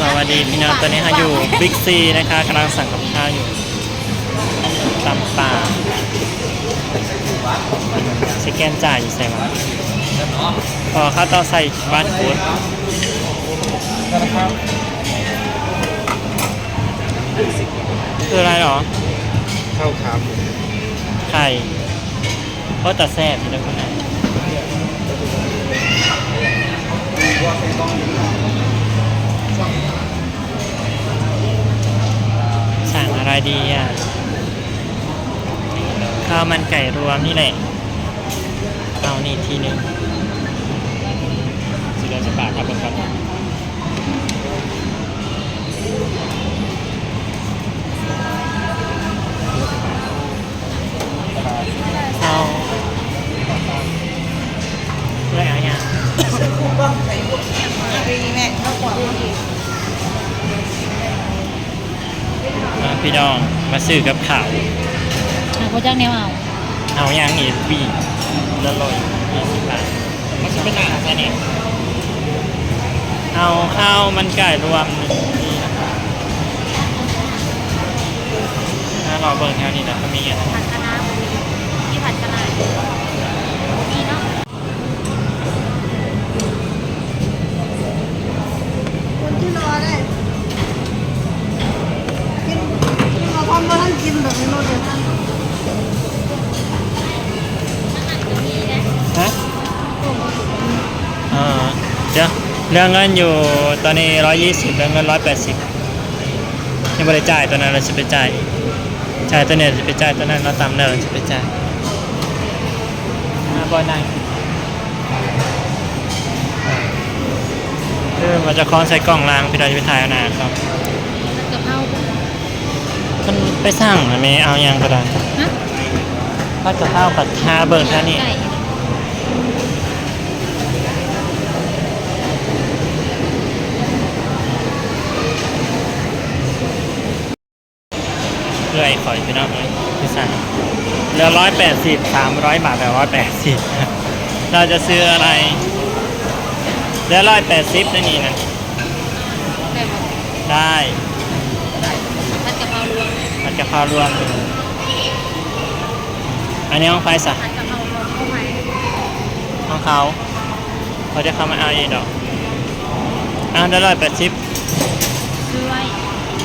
สวัสดีพี่น้องตอนนี้เราอยู่บิ๊กซีนะคะกำลังสั่งกับข้าวอยู่ตำป่าสแกนจ่ายอยู่ใส่มาพอเข้าวต้องใส่บ้านคูดคืออะไรหรอ ข้าวขาหมูไข่เพราะแต่แซ่บพี่น้องคนนั้น ดีอะข้าวมันไก่รวมนี่แหละเอานี่ทีหนึ่งสุดยอดจะปาครับผมครับ พี่น้องมาซื้อกับข้าวหาเขาจ้างแนวเอาเอาอย่างนี้บีแล้วลอยยี่สิบบาทมันจะเป็นหนาใช่เนี่ยเอาข้าวมันไก่รวมหนึ่งที่นะครับถ้าเราเบิ่งแถวนี้นะก็มีอะผัดคะน้าที่ผัดคะน้ามีเนาะคนที่รอได้ กินมาพร้อมมาทั้งกินแบบนี้โน่นเลยท่านฮะอ่าเดี๋ยวเรื่องเงินอยู่ตอนนี้ร้อยยี่สิบเรื่องเงินร้อยแปดสิบยังไม่ได้จ่ายตัวนั้นเราจะไปจ่ายจ่ายตัวเนี้ยจะไปจ่ายตัวนั้นเราตามเดิมจะไปจ่ายมาบอยนายคือมันจะคล้องใส่กล่องรางพี่เราจะไปถ่ายเอาหนาครับ มันไปสั่งอันนี้เอายังก็ได้ฮะพัดกะเพราผัดชาเบิร์แค่นี้ไก่เรื่อยขอยพี่น้องเลยพี่สั่งเหลือร้อยแปดสิบสามร้อยบาทเหลือร้อยแปดสิบเราจะซื้ออะไรเหลือร้อยแปดสิบนั่นนี่นะแบบได้ผัดกะเพรารวม ผัด กะเพรารวม อันนี้ห้องไฟสัผัดกะเพรารวมเข้ามาห้องเขา เขาจะเข้ามาเอาเองดอกอ้าวได้ร้อยแปดสิบด้วย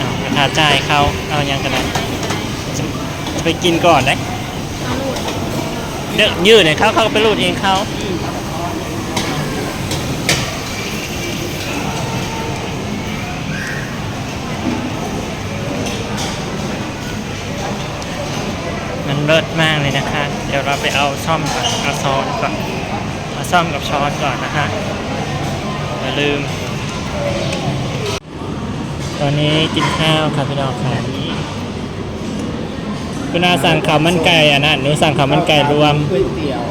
อ้าวราคาจ่ายเขาเอายังกันนะจะจะไปกินก่อนได้เอาลูก เดี๋ยวยืดเนี่ยเขาเขาก็ไปรูดเองเขามั เราไปเอาซ่อมก่อนเอาช้อนก่อนเอาซ่อมกับช้อนก่อนนะคะอย่าลืม ตอนนี้กินข้าวครับพี่น้องค่ะคุณอาสั่งข้าวมันไก่อะนะหนูสั่งข้าวมันไก่รวมก๋วยเตี๋ยว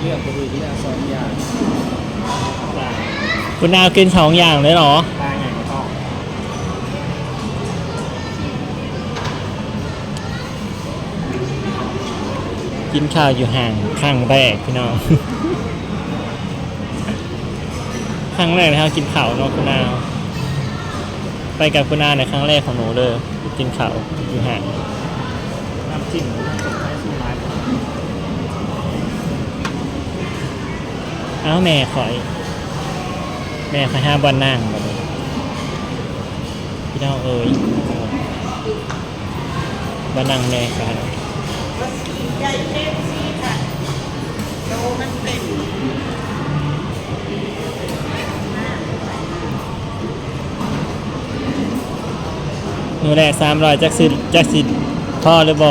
เลือกบริเวณที่อาซอนอย่างคุณอากินสองอย่างเลยเหรอปล กินข้าวอยู่ห่างครั้งแรกพี่น้องครั้งแรกนะครับกินข้าวเนาะคุณอาไปกับคุณอาในครั้งแรกของหนูเลยกินข้าวอยู่ห่างน้ำจิ้มน้ำจิ้มให้สุไม้เอ้าแม่ขอย แม่ขอยห้าบอลนั่งแบบนี้พี่น้องเอ้ยบอลนั่งแม่กัน ใหญ่เทพซีค่ะโตมันเป็นหนูแรกสามร้อยจักสิจักสิพ่อหรือบ่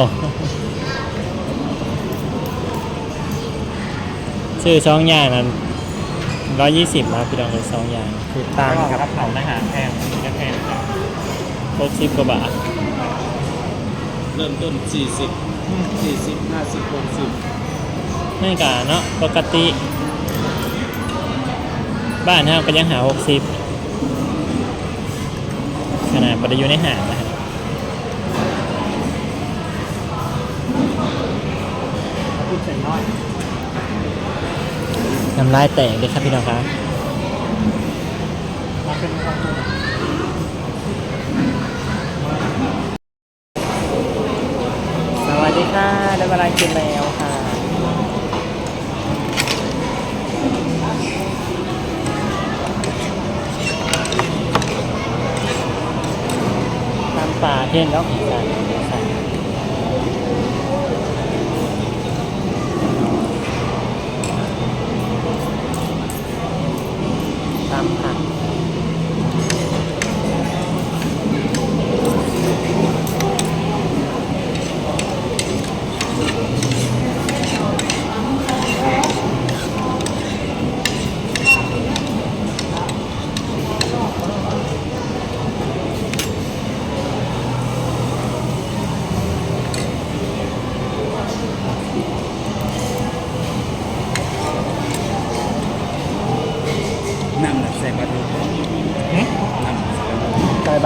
ซื้อสองอย่างนั้นร้อยยี่สิบมาพี่น้องเลยสองอย่างคือตามกับเผาอาหารแพงจะแพงหกสิบกว่าบาท เริ่มต้น 40 40 50 60ไม่กะเนาะปกติ บ้านเฮาก็ยังหาหกสิบขนาดปรอยู่ในหางนะฮะพูดใส่น้อยน้ำลายแตกเลยครับพี่น้องครับมาขึ้นข้าง ลากินแล้วค่ะ น้ำปลาเทียนแล้วใส่ใส่ตามผัก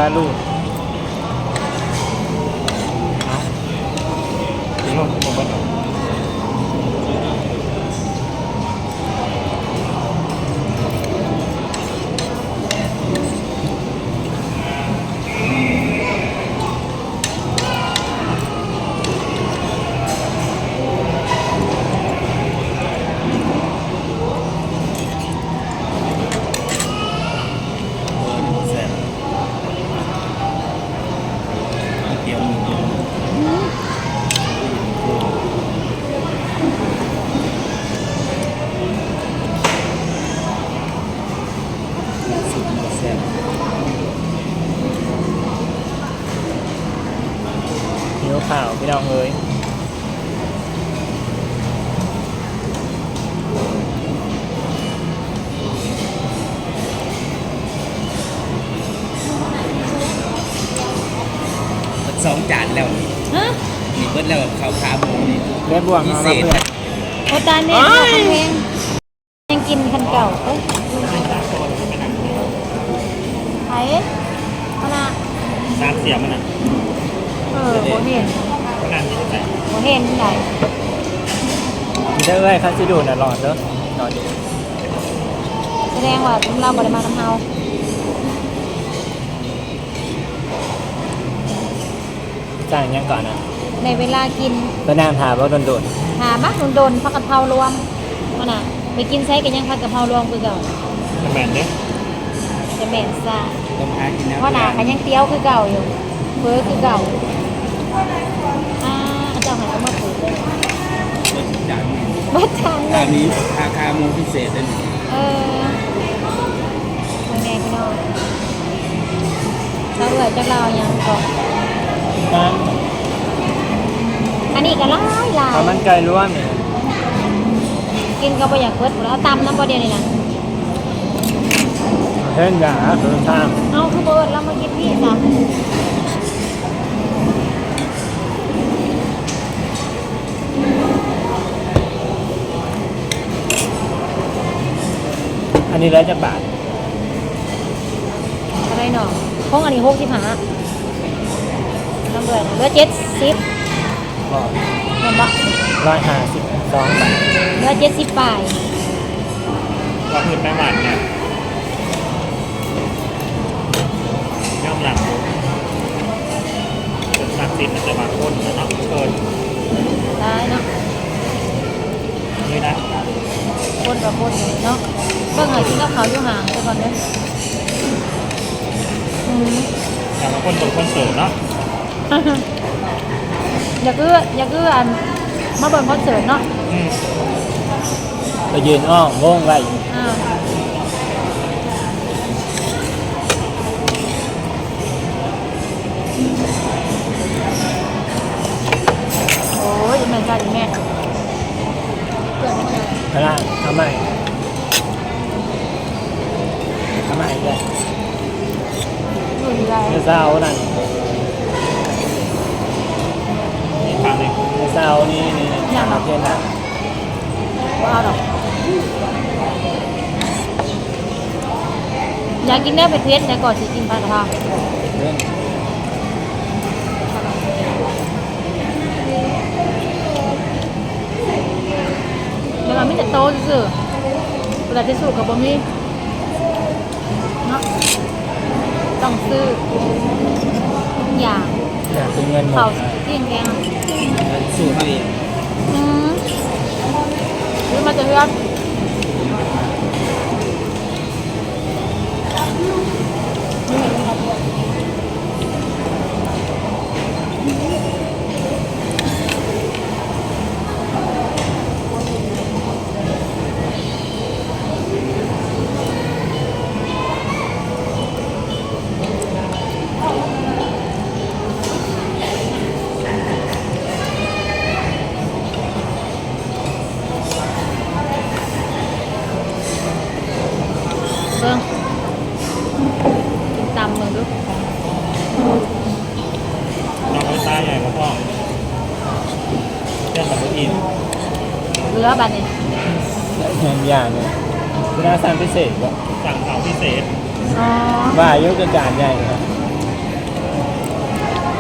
ไก่ น้องเอ้ยสองจานแล้วนี่ฮะมีเบิดแล้วข้าวขาหมูนี่เรียบบ่วงพิมาเศเพื่ษอนโอตายแม่ข้าวแพงยังกินคันเก่าเอ้ยไผ่ขนาดสามเสียมันอะ เออโบเห็นขนาดนี้ใส่ โบเห็นที่ไหนมีได้เอ้ยข้าจะดูน่ะหลอดเด้อหลอดดิแสดงว่าเราบริมาน้ำเฮาจ้างยังก่อนนะในเวลากินก็น้ำถามว่าโดนหามักโดนๆผักกะเพรารวมขนาดไปกินใช้กันยังผักกะเพรารวมคือเก่าๆแมนเด้อจะแม่นซ่าต้องหากินน้ำเพราะหนากันยังเตี้ยวคือเก่าอยู่เฟ้อคือเก่าอ่า จานนี้บัดทางเลจายนนี้ราคาหมูพิเศษเลยนี่เออเป็นไงพี่น้องเราเอือจากเรายังก่อนน้อันนี้ก็หลายหลาำเอามันยไก่ร่วมนี่กินก็บ่อยากเพิดแล้วตำน้ำบ่เดียวนี่นะเห็นอย่าเดินทางเอาคือเบิดเรามากินพี่จ้ะ อันนี้แล้วจะบาทอะไรหนอพงอันนี้หกสิบห้าน้ำเบื่อเหลือเจ็ดสิบก็เงินบะร้อยห้าสิบสองบาทเหลือเจ็ดสิบปลายก็คือแม่บาทเนี่ยย่อมหลังเป็นสักสินแต่บางคนนะเนาะเกิน ได้เนาะ นี่นะ คนกับคนเลยเนาะเบิ่งหน่อยที่กับเขาอยู่ห่างไปก่อนเด้ออืมแต่บางคนเป็นคนเสิร์ฟเนาะอยากคืออยากคืออันมาเบิ่งคอนเสิร์ตเนาะไปยืนอ้อมวงไว้อ่า ได้ทำไมทำไมเลยอยู่ดีไรเมื่อเช้านั่นนี่ฟังเลยเมื่อเช้านี่นี่ทางประเทศนะว่าเอาดอกอยากกินแน่เป็นเพชรแต่ก่อนสิกินปลากระเพรา เรื่อง แล้ วมันไม่แต่โตซื่อๆเวลาที่สุดกับบะหมี่เนาะต้องซื้อทุกอย่างอยากเป็นเงินหมเขาดกินแกงสูตรเขาเองอืมหรือมาจะเลือก เนี่ยคือน่าสั่งพิเศษวะสั่งเขาพิเศษอ๋อว่าอายุกระจานใหญ่ครับ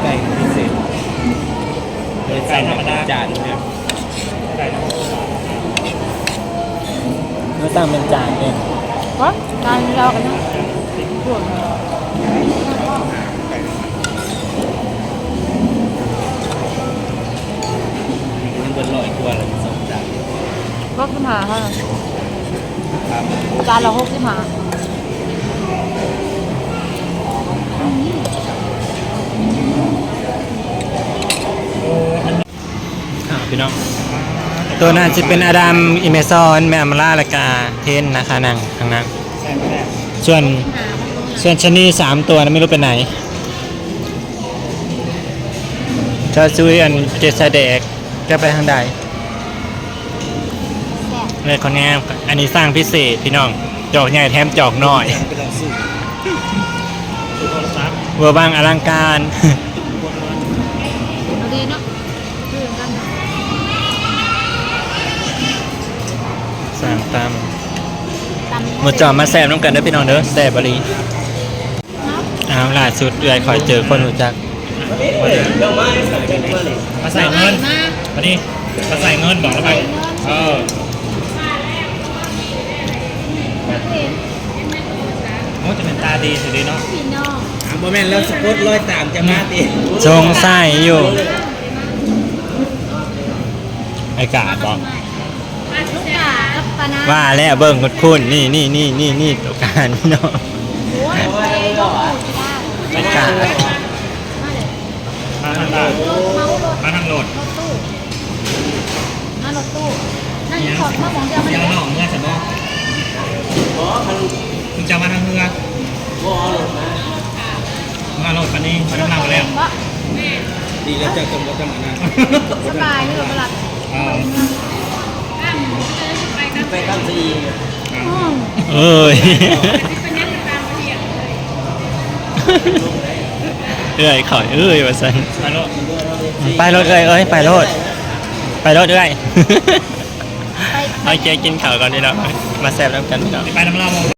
ไก่พิเศษเลยใส่ธรรมดาจานเนี่ยไก่เมื่อสั่งเป็นจานเนี่ยวะการรอกันนะปวดมันเป็นร้อยกว่าเลยสองจานก็ขึ้นมาค่ะ ครับจานเราหกสิบห้าอ่าพี่น้อง ตัวนั้นจะเป็นอดัมอิเมซอนแมอมล่าและกาเทนนะคะนั่งข้างนั้นส่วนส่วนชะนีสามตัวนะไม่รู้ไปไหนเจ้าซุยอันเจสเดกจะไปทางใดแซ่บ เลยคนนี้อันนี้สร้างพิเศษพี่น้อง จอกใหญ่แถมจอกน้อยเป็นเราสูตรเวอร์บางอลังการเอาดีเนาะคือกันสร้างตามหมดจอมาแซมน้ำกันเด้อพี่น้องเด้อแซบบรีอ้าล่าสุดเอื้อยคอยเจอคนรู้จักมาใส่เงินมามาดิมาใส่เงินบอกแล้วไปเออ โอ้จะเป็นตาดีสุดดีเนาะพี่น้องอะโมเมนต์แล้วสกุตร้อยตามจะมาตีสงสัยอยู่ ไอ้กาดบอกลูกกากับปานาว่าแล้วเบิ่งกดคุณนี่นี่นี่นี่นี่ตัวการพี่น้องโอ้ยไปยกหูที่บ้านไอ้กาดมาเลยมาทางบ้านรถเมารถมาทางโหลดรถตู้มารถตู้นั่งอยู่ขอบมาของเดียวมัน เดี๋ยวเลยน้องเมื่อฉันบอก คุณจะมาทางเรือมาโหลดปันนี้มาทางเราแล้วบ่ดีแล้วจะจำก็จำอันนั้นสบายนี่เราประหลัดเออไปข้ามซีอืมเอ้ยเอ้ยขอยเอ้ยว่าสันไปรถไปรถเอ้ยเอ้ยไปรถไปรถเอ้ย โอเคกินข้าวก่อนนี่เนาะมาแซ่บน้ำกันพี่น้องไปน้ำเล่า